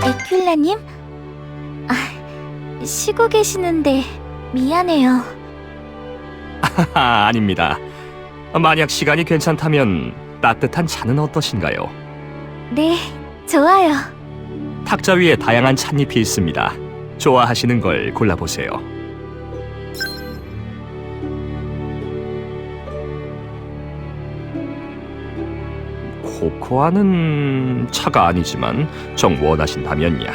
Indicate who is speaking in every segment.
Speaker 1: 에큘라님? 아, 쉬고 계시는데 미안해요.
Speaker 2: 아, 아닙니다. 만약 시간이 괜찮다면 따뜻한 차는 어떠신가요?
Speaker 1: 네, 좋아요.
Speaker 2: 탁자 위에 다양한 찻잎이 있습니다. 좋아하시는 걸 골라보세요. 코코아는 차가 아니지만 정 원하신다면야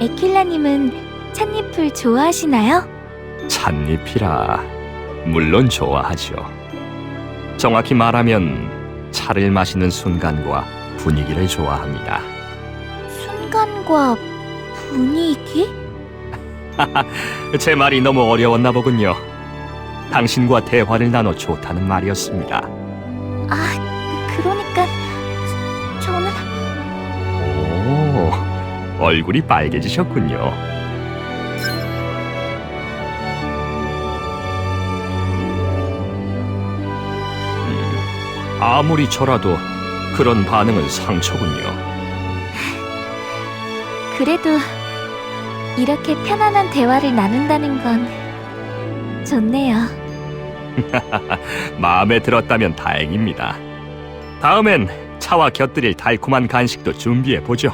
Speaker 1: 에큘라님은 찻잎을 좋아하시나요?
Speaker 2: 찻잎이라 물론 좋아하죠. 정확히 말하면 차를 마시는 순간과 분위기를 좋아합니다.
Speaker 1: 순간과 분위기?
Speaker 2: 제 말이 너무 어려웠나 보군요. 당신과 대화를 나눠 좋다는 말이었습니다.
Speaker 1: 아, 그러니까 저는
Speaker 2: 오, 얼굴이 빨개지셨군요. 음, 아무리 저라도 그런 반응은 상처군요.
Speaker 1: 그래도 이렇게 편안한 대화를 나눈다는 건 좋네요.
Speaker 2: 마음에 들었다면 다행입니다. 다음엔 차와 곁들일 달콤한 간식도 준비해 보죠.